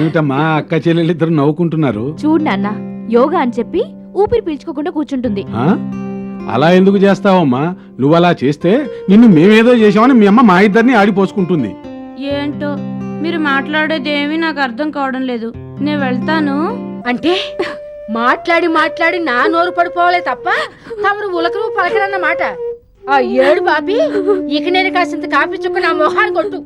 ఏమిటమ్మా అక్క చెల్లెలిద్దరు నవ్వుకుంటున్నారు? చూడు నాన్న యోగా అని చెప్పి ఊపిరి పీల్చుకోకుండా కూర్చుంటుంది. ఆ? అలా ఎందుకు చేస్తావమ్మా? నువ్వు అలా చేస్తే నిన్ను మేమేదో చేసామని మీ అమ్మ మా ఇద్దరిని ఆడిపోసుకుంటుంది. ఏంటో మీరు మాట్లాడేది ఏమీ నాకు అర్థం కావడం లేదు. నేను వెళ్తాను. అంటే మాట్లాడి మాట్లాడి నా నోరు పడిపోవాలే తప్ప తమరు ఉలకరు పలకరన్నమాట. ఆ ఏడు బాబి ఇక నేను కాసింత కాపీ చుక్క నా మొహాన్ని కొట్టు.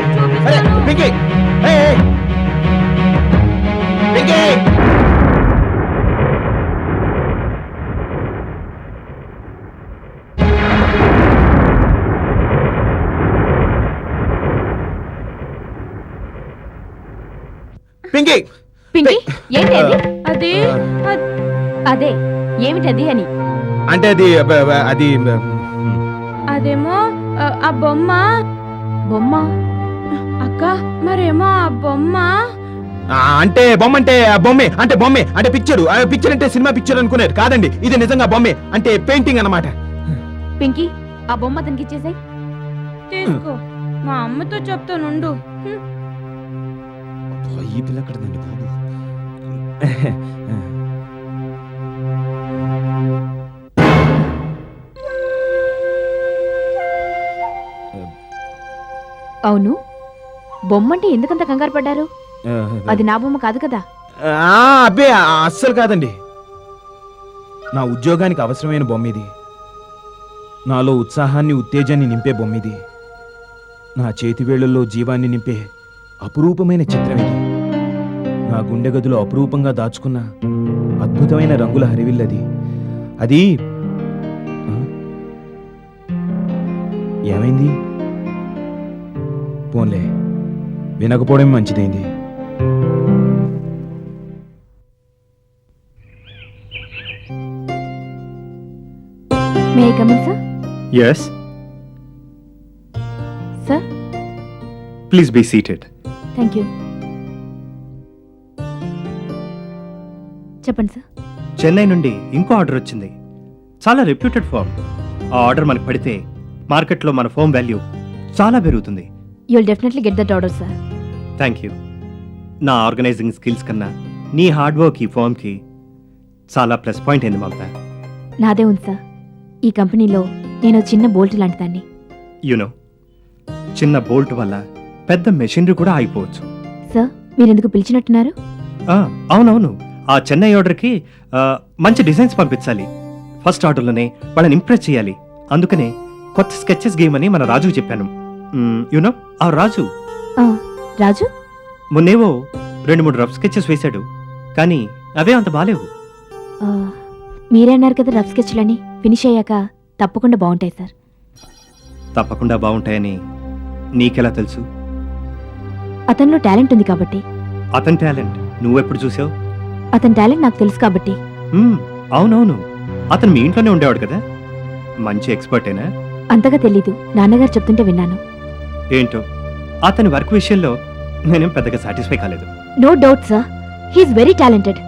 అరే పింకీ. ఏ ఏ. పింకీ. పింకీ. పింకి ఏంటి అది? అది అద్- అదే ఏమిటది అని? అంటే అది అది అదేమో ఆ బొమ్మ. బొమ్మ? అక్క మరేమో ఆ బొమ్మ? అంటే బొమ్మ అంటే బొమ్మే అంటే బొమ్మే అంటే పిక్చర్ పిక్చర్ అంటే సినిమా పిక్చర్ అనుకునేది కాదండి ఇది నిజంగా బొమ్మే అంటే పెయింటింగ్ అన్నమాట. పింకి ఆ బొమ్మ అతనికి ఇచ్చేసాయి. తీసుకో. మా అమ్మతో చెప్తానుండు. ఈ పిల్ల ఎక్కడదండి బాబు? అవును? బొమ్మ అంటే ఎందుకంత కంగారు పడ్డారు? అది నా బొమ్మ కాదు కదా? అబ్బే అస్సలు కాదండి. నా ఉద్యోగానికి అవసరమైన బొమ్మ ఇది నాలో ఉత్సాహాన్ని ఉత్తేజాన్ని నింపే బొమ్మ ఇది నా చేతి వేళ్ళలో జీవాన్ని నింపే అపురూపమైన చిత్రం ఇది. నా గుండె గదిలో అపురూపంగా దాచుకున్న అద్భుతమైన రంగుల హరివిల్లది అది? ఏమైంది? పోన్లే. వినకపోవడం మంచిదైంది. May come in sir please be seated. Thank you చెప్పండి సార్ చెన్నై నుండి ఇంకో ఆర్డర్ వచ్చింది. చాలా రెప్యూటెడ్ ఫామ్ ఆ ఆర్డర్ మనకు పడితే మార్కెట్లో మన ఫోమ్ వాల్యూ చాలా పెరుగుతుంది. You'll definitely get that order sir thank you నా ఆర్గనైజింగ్ స్కిల్స్ కన్నా నీ హార్డ్ వర్క్ ఈ ఫామ్కి చాలా ప్లస్ పాయింట్ అయింది మమత. నాదే ఉంది సార్. ఈ కంపెనీలో నేను చిన్న బోల్ట్ లాంటి దాన్ని యునో చిన్న బోల్ట్ వల్ల పెద్ద మెషినరీ కూడా ఆగిపోవచ్చు. సార్ మీరు ఎందుకు పిలిచినట్టున్నారు? ఆ, అవునవును. ఆ చెన్నై ఆర్డర్కి ఆ, మంచి డిజైన్స్ పంపించాలి. ఫస్ట్ ఆర్డర్లోనే వాళ్ళని ఇంప్రెస్ చేయాలి. అందుకనే కొత్త స్కెచెస్ గేమ్ అని మన రాజుకు చెప్పాను. యూనో ఆ రాజు ఆ, రాజు? మొన్నేవో రెండు మూడు రఫ్ స్కెచెస్ వేశాడు కానీ అవే అంత బాలేవు. మీరే అన్నారు కదా రఫ్ స్కెచ్లని ఫినిష్ అయ్యాక తప్పకుండా బాగుంటాయి సార్. తప్పకుండా బాగుంటాయని నీకెలా తెలుసు? అతనిలో టాలెంట్ ఉంది కాబట్టి. అతని టాలెంట్ నువ్వెప్పుడు చూసావు? అతని టాలెంట్ నాకు తెలుసు కాబట్టి. అవునవును. అతను మీ ఇంట్లోనే ఉండేవాడు కదా? మంచి ఎక్స్పర్టేనా? అంతగా తెలీదు. నాన్నగారు చెప్తుంటే విన్నాను. ఏంటో? అతని వర్క్ విషయంలో నేనేం పెద్దగా సాటిస్ఫై కాలేదు. No doubt sir he is very talented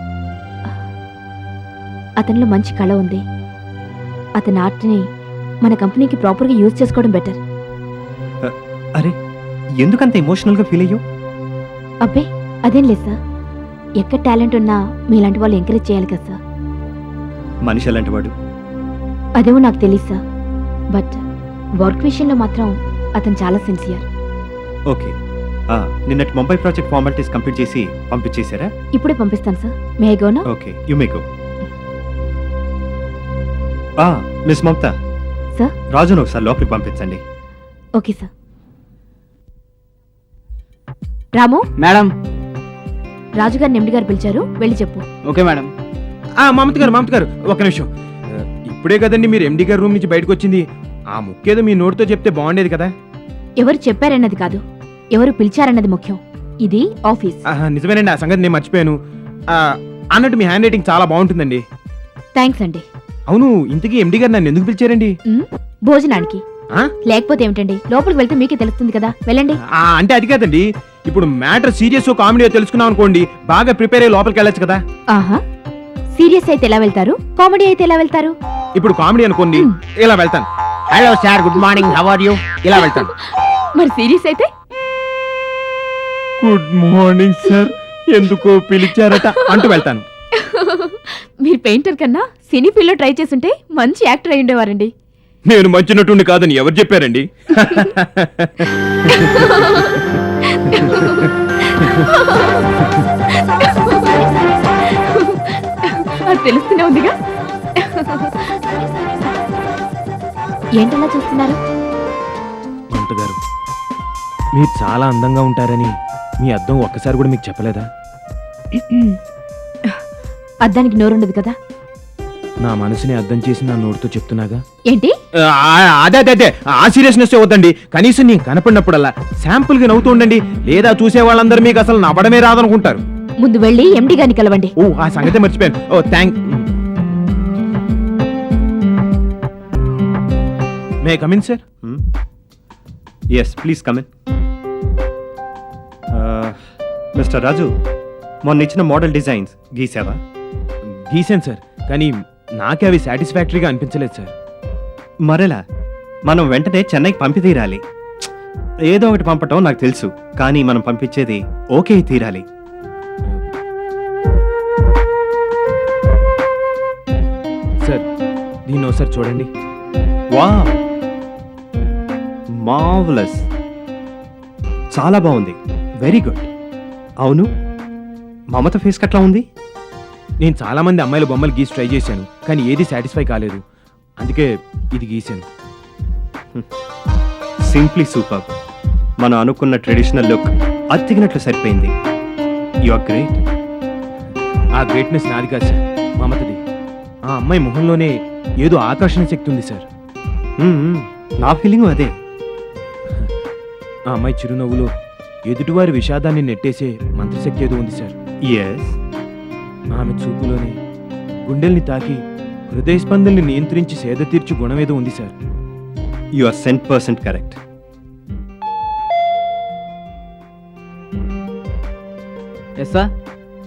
అతనిలో మంచి కళ ఉంది. అతని ఆర్ట్ని మన కంపెనీకి ప్రాపర్గా యూజ్ చేసుకోవడం బెటర్ అరే ఎందుకంత ఎమోషనల్గా ఫీల్ అయ్యో అబ్బే అదేం లేదు సార్ ఎక్కడ టాలెంట్ ఉన్నా మీలాంటి వాళ్ళు ఎంకరేజ్ చేయాలి కదా సార్ మనిషి అలాంటి వాడు. అదేమో నాకు తెలియదు సార్ బట్ వర్క్ విషయంలో మాత్రం అతను చాలా సిన్సియర్ ఓకే నిన్నటి ముంబై ప్రాజెక్ట్ ఫార్మాలిటీస్ కంప్లీట్ చేసి పంపించేశారా? ఇప్పుడే పంపిస్తాను sir. May gonna okay you may go miss Mamata sir? రాజును ఒకసారి లోపలికి పంపించండి. Okay sir. Ramu? Madam. Raju గారిని ఎండి గారు పిలిచారు. వెళ్ళి చెప్పు. Okay madam. ఆ మమత గారు మమత గారు ఒక నిమిషం. ఆ, ఇప్పుడే కదండి మీరు ఎండి గారి రూమ్ నుంచి బయటకు వచ్చింది. ఆ ముక్కేదో మీ నోటితో చెప్తే బాగుండేది కదా. ఎవరు చెప్పారన్నది కాదు. ఎవరు పిలిచారన్నది ముఖ్యం. ఇది ఆఫీస్. నిజమేనండి ఆ సంగతి నేను మర్చిపోయాను. ఆ, అన్నట్టు మీ హ్యాండ్ రైటింగ్ చాలా బాగుంటుందండి. థ్యాంక్స్ అండి. అవును ఇంతకీ ఎండి గారు నన్ను ఎందుకు పిలిచారండి? భోజనానికి. ఆ? లేకపోతే ఏమిటండి? లోపలికి వెళ్తే మీకే తెలుస్తుంది కదా. వెళ్ళండి. ఆ, అంటే అది కాదండి. ఇప్పుడు మ్యాటర్ సీరియస్ కామెడీ తెలుసుకున్నాం అనుకోండి బాగా ప్రిపేర్ అయ్యి లోపలికి వెళ్ళొచ్చు కదా. ఆహా సీరియస్ అయితే ఎలా వెళ్తారు? కామెడీ అయితే ఎలా వెళ్తారు? ఇప్పుడు కామెడీ అనుకోండి ఇలా వెళ్తాను. Hello sir good morning how are you ఇలా వెళ్తాను. మరి సీరియస్ అయితే? గుడ్ మార్నింగ్ సార్ ఎందుకో పిలిచారట. అంటూ వెళ్తాను. మీరు పెయింటర్ కన్నా సినీ ఫీల్డ్ ట్రై చేస్తుంటే మంచి యాక్టర్ అయి ఉండేవారండి. నేను మంచి నటుండి కాదని ఎవరు చెప్పారండి? అది తెలుస్తూనే ఉందిగా. ఏంటలా చూస్తున్నారు? గారు మీరు చాలా అందంగా ఉంటారని మీ అద్దం ఒక్కసారి కూడా మీకు చెప్పలేదా? అద్దానికి నోరుండదు కదా? నా మనసుని అర్థం చేసి నా నోటితో చెప్తున్నాగా? ఏంటి? అదే అదే అదే. ఆ సీరియస్నెస్ వద్దండి. కనీసం నేను కనపడినప్పుడల్లా శాంపుల్గా నవ్వుతూ ఉండండి లేదా చూసే వాళ్ళందరూ మీకు అసలు నవ్వడమే రాదనుకుంటారు. ముందు వెళ్ళి ఎండి గాని కలవండి. ఓ ఆ సంగతి మర్చిపోయాను. ఓ thank may come in sir? Yes please come in mister Raju మొన్న ఇచ్చిన మోడల్ డిజైన్స్ గీసావా? గీసాను సార్ కానీ నాకే అవి సాటిస్ఫాక్టరీగా అనిపించలేదు సార్. మరెలా మనం వెంటనే చెన్నైకి పంపి తీరాలి. ఏదో ఒకటి పంపటం నాకు తెలుసు కానీ మనం పంపించేది ఓకే తీరాలి. సార్ దీన్ని ఒకసారి చూడండి. వా మావలస్ చాలా బాగుంది. Very good. అవును? మమత ఫేస్ కట్లా ఉంది? నేను చాలా మంది అమ్మాయిల బొమ్మలు గీసి ట్రై చేశాను కానీ ఏది సాటిస్ఫై కాలేదు. అందుకే ఇది గీసాను సింప్లీ సూపర్. మనం అనుకున్న ట్రెడిషనల్ లుక్ అత్తిగినట్లు సరిపోయింది. You are great. ఆ గ్రేట్నెస్ నాది కాదు సార్ మమతది. ఆ అమ్మాయి మొహంలోనే ఏదో ఆకర్షణ శక్తి ఉంది సార్. నా ఫీలింగ్ అదే. ఆ అమ్మాయి చిరునవ్వులో ఎదుటివారి విషాదాన్ని నెట్టేసే మంత్రశక్తి ఏదో ఉంది సార్. ఎస్ ఆమె చూపులోనే గుండెల్ని తాకి హృదయ స్పందనని నియంత్రించి సేద తీర్చు గుణం ఏదో ఉంది sir. You are cent percent correct yes sir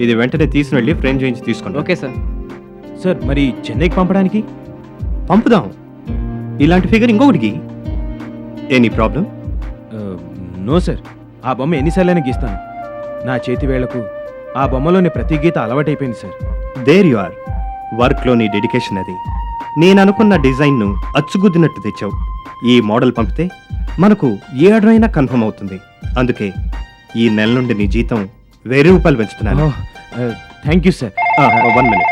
ఇది వెంటనే తీసుకుని వెళ్ళి ఫ్రేమ్ చేయించి తీసుకోండి ఓకే సార్ సార్ మరి చెన్నైకి పంపడానికి? పంపుదాం. ఇలాంటి ఫిగర్ ఇంకొకటికి. ఎనీ ప్రాబ్లం నో సార్ ఆ బొమ్మ ఎన్నిసార్లైనా గీస్తాను. నా చేతి వేళ్ళకు ఆ బొమ్మలోని ప్రతి గీత అలవాటైపోయింది సార్. దేర్ యు ఆర్ వర్క్లోని డెడికేషన్ అది. నేను అనుకున్న డిజైన్ను అచ్చుగుద్దినట్టు తెచ్చావు. ఈ మోడల్ పంపితే మనకు ఏ ఆర్డర్ అయినా కన్ఫర్మ్ అవుతుంది. అందుకే ఈ నెల నుండి నీ జీతం వెయ్యి రూపాయలు పెంచుతున్నాను. Thank you sir. One minute.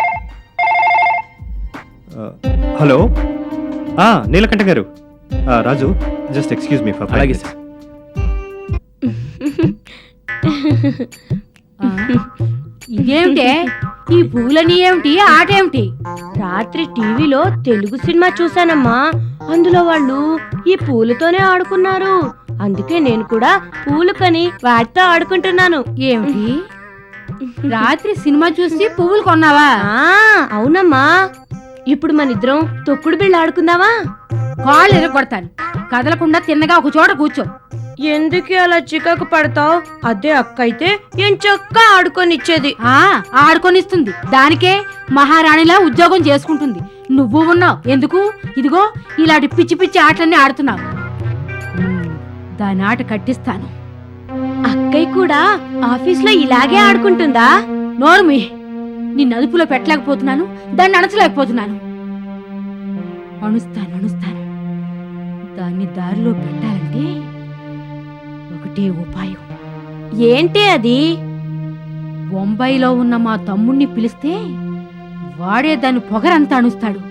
Hello? Neelakantha గారు. Raju just excuse me for అలాగే సార్. ఇదేమిటే? ఈ పూలని ఏమిటి ఆట ఏమిటి రాత్రి టీవీలో తెలుగు సినిమా చూసానమ్మా అందులో వాళ్ళు ఈ పూలతోనే ఆడుకున్నారు. అందుకే నేను కూడా పూలు కొని వాటితో ఆడుకుంటున్నాను. ఏమిటి? రాత్రి సినిమా చూసి పువ్వులు కొన్నావా? అవునమ్మా. ఇప్పుడు మన ఇద్దరం తొక్కుడు బిళ్ళ ఆడుకుందావా కాళ్ళు ఎరగొడతాను. కదలకుండా తిన్నగా ఒక చోట కూర్చో. ఎందుకు అలా చికాకు పడతావు? అదే అక్క అయితే ఏం చక్క ఆడుకొని ఇచ్చేది ఆ ఆడుకొనిస్తుంది. దానికే మహారాణిలా ఉద్యోగం చేసుకుంటుంది. నువ్వు ఉన్నావు. ఎందుకు? ఇదిగో ఇలాంటి పిచ్చి పిచ్చి ఆటలన్నీ ఆడుతున్నావు. దాని ఆట కట్టిస్తాను. అక్కయ్య కూడా ఆఫీస్లో ఇలాగే ఆడుకుంటుందా? నోరుమి నిన్ను అదుపులో పెట్టలేకపోతున్నాను దాన్ని అణచలేకపోతున్నాను. అణుస్తాను అణుస్తాను. దాన్ని దారిలో పెట్టాలంటే ఒకటే ఉపాయం. ఏంటి అది? బొంబాయిలో ఉన్న మా తమ్ముణ్ణి పిలిస్తే వాడే దాని పొగరంతా అణుస్తాడు.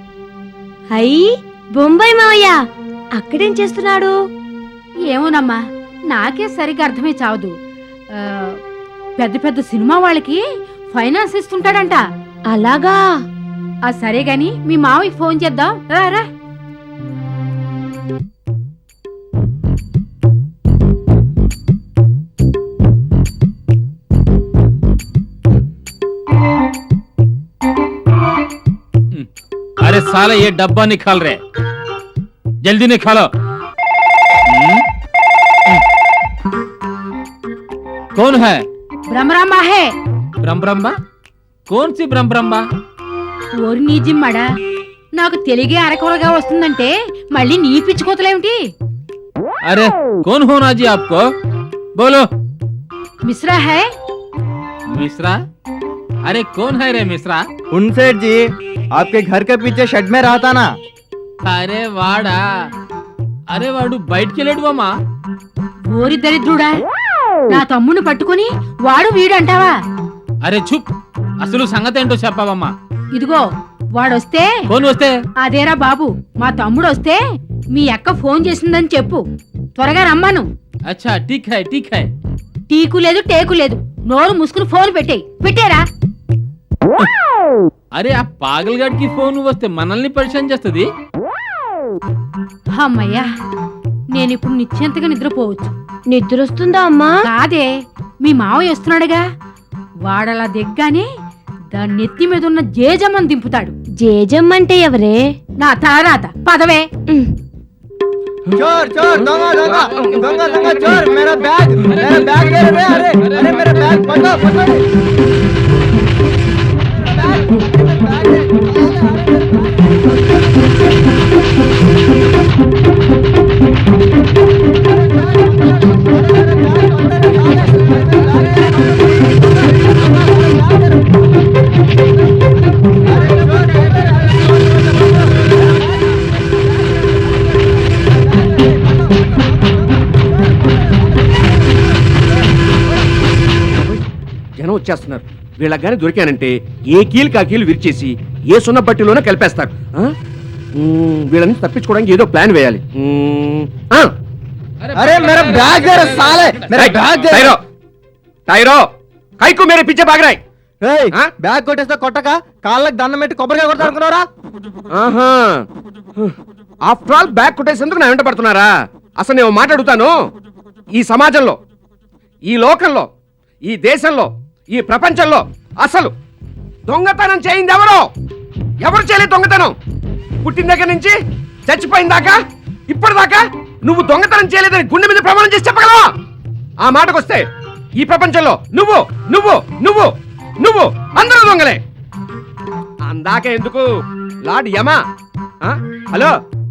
అయ్యి బొంబాయి మావయ్య అక్కడేం చేస్తున్నాడు? ఏమోనమ్మా నాకే సరిగ్గా అర్థమే చావదు. పెద్ద పెద్ద సినిమా వాళ్ళకి ఫైనాన్స్ ఇస్తుంటాడంట. అలాగా? ఆ సరే గాని మీ మావయ్యకి ఫోన్ చేద్దాం. రా. मेरे साले ये डब्बा निकाल रहे जल्दी निकालो कौन है బ్రహ్మరాంబా హే ब्रह्म ब्रह्मा कौन सी ब्रह्म ब्रह्मा ఓరి నీ జిమ్మడా నాకు తెలిగే అరకొలగా వస్తుందంటే మళ్ళీ నీ పిచ్చుకోతలేమిటి अरे कौन होना जी आपको बोलो మిశ్రా హే मिश्रा अरे कौन है रे मिश्रा उनसेठ जी आपके घर के पीछे शेड में रहता ना अरे वाड़ा అరే వాడు బయటికి వెళ్ళాడు మామా ఓరి దరిద్రుడా నా తమ్ముని పట్టుకుని వాడు వీడు అంటావా అరే చుప్ అసలు సంగతి ఏంటో చెప్పావమ్మా ఇదిగో వాడొస్తే ఫోన్ వస్తే అదేరా బాబు మా తమ్ముడు వస్తే మీ అక్క ఫోన్ చేసిందని చెప్పు త్వరగా రమ్మను అచ్చా ఠీక్ హై ఠీక్ హై టీకు లేదు టేకు లేదు నోరు ముసుకుని ఫోన్ పెట్టేయి పెట్టేరా అరే ఆ పాగల్ గడికి ఫోన్ వస్తే మనల్ని పరిచయం చేస్తుంది అమ్మయ్యా నేను ఇప్పుడు నిశ్చింతగా నిద్రపోవచ్చు నిద్రొస్తుందా అమ్మా కాదే మీ మావయ్య వస్తున్నాడుగా వాడలా దిగ్గానే దాని నెత్తి మీద ఉన్న జేజమ్మని దింపుతాడు జేజమ్ అంటే ఎవరే నా తలరాత పదవే ఉమ్. चोर चोर दंगा दंगा दंगा दंगा चोर मेरा बैग मेरा बैग ले रहे अरे अरे मेरा बैग पकड़ो पकड़ो జనం వచ్చేస్తున్నారు. వీళ్ళకి కానీ దొరికానంటే ఏ కీలు కా కీలు విరిచేసి ఏ సున్న బట్టిలోనే కలిపేస్తారు. వీళ్ళని తప్పించుకోవడానికి ఏదో ప్లాన్ వేయాలి. అరే బ్యాగ్ బ్యాగ్ టైరో టైరో కైకు మేరే పిచ్చే బాగరాయ్. బ్యాగ్ కొట్టేస్తే కొట్టక కాళ్ళకి దండం పెట్టి కొబ్బరికాయ కొడతా ఆహా. ఆఫ్టర్ ఆల్ బ్యాగ్ కొట్టేసేందుకు నా వెంట పడుతున్నారా? అసలు నేను మాట్లాడుతాను. ఈ సమాజంలో ఈ లోకంలో ఈ దేశంలో ఈ ప్రపంచంలో అసలు దొంగతనం చేయింది ఎవరు ఎవరు చేయలేదు దొంగతనం? పుట్టిన దగ్గర నుంచి చచ్చిపోయిన దాకా ఇప్పటిదాకా నువ్వు దొంగతనం చేయలేదని గుండె మీద ప్రమాణం చేసి చెప్పగలవా? ఆ మాటకొస్తే ఈ ప్రపంచంలో నువ్వు నువ్వు నువ్వు నువ్వు అందరూ దొంగలే. అందాక ఎందుకు? Lord Yama hello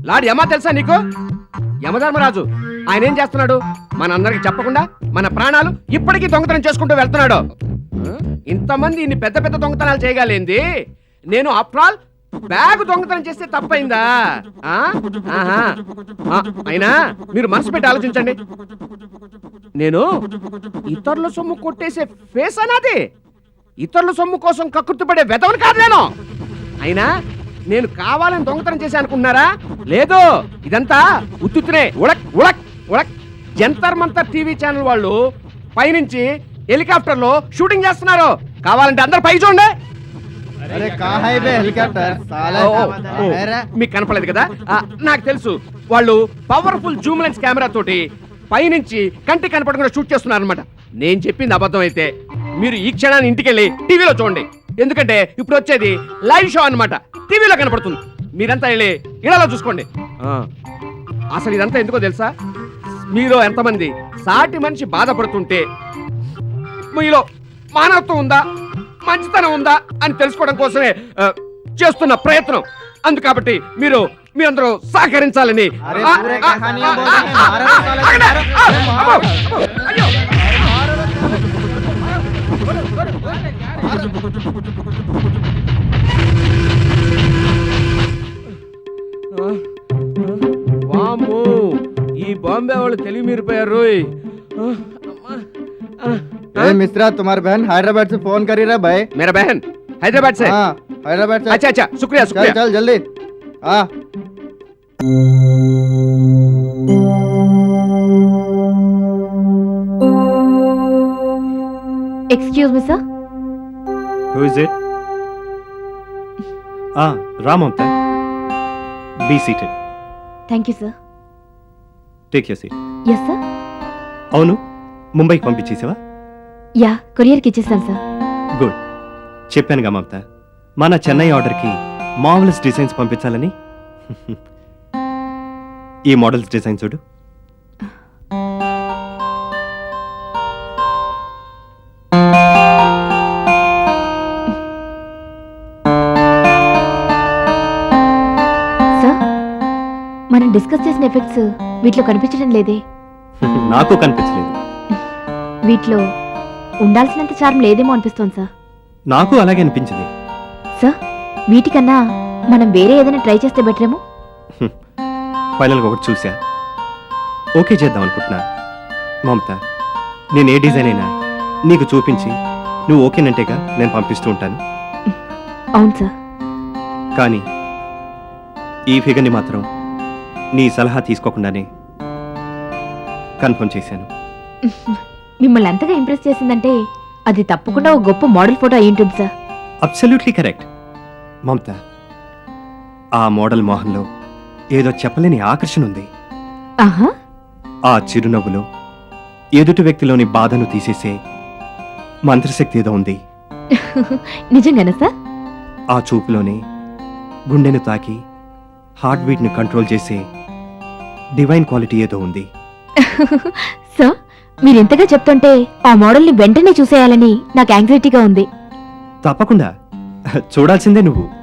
lord Yama తెలుసా నీకు? యమధర్మరాజు. ఆయన ఏం చేస్తున్నాడు? మనందరికి చెప్పకుండా మన ప్రాణాలు ఇప్పటికీ దొంగతనం చేసుకుంటూ వెళ్తున్నాడు. ఇంతమంది ఇన్ని పెద్ద పెద్ద దొంగతనాలు చేయగలింది నేను ఆఫ్టర్ ఆల్ బ్యాగ్ దొంగతనం చేస్తే తప్పైందా? ఆహా. అయినా మీరు మనసు పెట్టి ఆలోచించండి. నేను ఇతరుల సొమ్ము కొట్టేసే ఫేస్ అన్నది ఇతరుల సొమ్ము కోసం కక్కుర్తిపడే వెదవని కాదు నేను. అయినా నేను కావాలని దొంగతనం చేసి అనుకున్నారా లేదు. ఇదంతా ఉత్తునే ఉడక్ ఉడక్ జంతర్ మంతర్ టీవీ ఛానల్ వాళ్ళు పైనుంచి హెలికాప్టర్లో షూటింగ్ చేస్తున్నారు. కావాలంటే అందరు పై చూడండి. మీకు కనపడలేదు కదా? నాకు తెలుసు. వాళ్ళు పవర్ఫుల్ జూమ్లెన్స్ కెమెరా తోటి పైనుంచి కంటి కనపడకుండా షూట్ చేస్తున్నారు అనమాట నేను చెప్పింది అబద్ధం అయితే మీరు ఈ క్షణాన్ని ఇంటికి వెళ్ళి టీవీలో చూడండి. ఎందుకంటే ఇప్పుడు వచ్చేది లైవ్ షో అనమాట టీవీలో కనపడుతుంది. మీరంతా వెళ్ళి ఇలా చూసుకోండి. అసలు ఇదంతా ఎందుకో తెలుసా? మీలో ఎంతమంది సాటి మనిషి బాధపడుతుంటే మీలో మానవత్వం ఉందా? మంచితనం ఉందా? అని తెలుసుకోవడం కోసమే చేస్తున్న ప్రయత్నం. అందు కాబట్టి మీరు మీరందరూ సహకరించాలని. అరే, बॉम्बे वाले బాంబే వాళ్ళు पे यार रोई। अरे मिश्रा तुम्हारी बहन हैदराबाद से फ़ोन कर रही है भाई। मेरा बहन? हैदराबाद से? हाँ हैदराबाद से। अच्छा अच्छा शुक्रिया शुक्रिया। चल, जल्दी। हाँ excuse me sir who is it हाँ राम होता है। Be seated thank you sir take you seat yes sir అవును ముంబైకి పంపించేసావా? యా కొరియర్కి ఇచ్చేసాను సార్ గుడ్ చెప్పానుగా మమత మన చెన్నై ఆర్డర్కి మామూలు డిజైన్స్ పంపించాలని. ఈ మోడల్స్ డిజైన్ చూడు. సార్ మనం డిస్కస్ చేసిన ఎఫెక్ట్స్ వీటిలో కనిపించడం లేదే. నాకు కనిపించలేదు. వీటిలో ఉండాల్సినంత చార్మ్ లేదేమో అనిపిస్తోంది సార్. నాకు అలాగే అనిపించింది. సార్ వీటికన్నా మనం వేరే ఏదైనా ట్రై చేస్తే బెటరేమో? ఫైనల్గా ఒకటి చూసా. ఓకే చేద్దాం అనుకుంటున్నా. మమత నేను ఏ డిజైన్ అయినా నీకు చూపించి నువ్వు ఓకేనంటేగా నేను పంపిస్తూ ఉంటాను. అవును సార్. కానీ ఈ ఫిగర్ని మాత్రం నీ సలహా తీసుకోకుండానే కన్ఫర్మ్ చేశాను. మిమ్మల్ని అంతగా ఇంప్రెస్ చేసిందంటే అది తప్పకుండా ఒక గొప్ప మోడల్ ఫోటో అయి ఉంటుంది సార్. Absolutely correct. మమత ఆ మోడల్ మోహన్లో ఏదో చెప్పలేని ఆకర్షణ ఉంది. ఆహా. ఆ చిరునవ్వులో ఎదుటి వ్యక్తిలోని బాధను తీసేసే మంత్రశక్తి ఏదో ఉంది. నిజంగానా సార్? ఆ చూపులోనే గుండెను తాకి హార్ట్ బీట్ని కంట్రోల్ చేసే డివైన్ క్వాలిటీ ఏదో ఉంది. సార్ మీరు ఇంతగా చెప్తుంటే ఆ మోడల్ని వెంటనే చూసేయాలని నాకు యాంగ్జైటీగా ఉంది. తప్పకుండా. చూడాల్సిందే నువ్వు.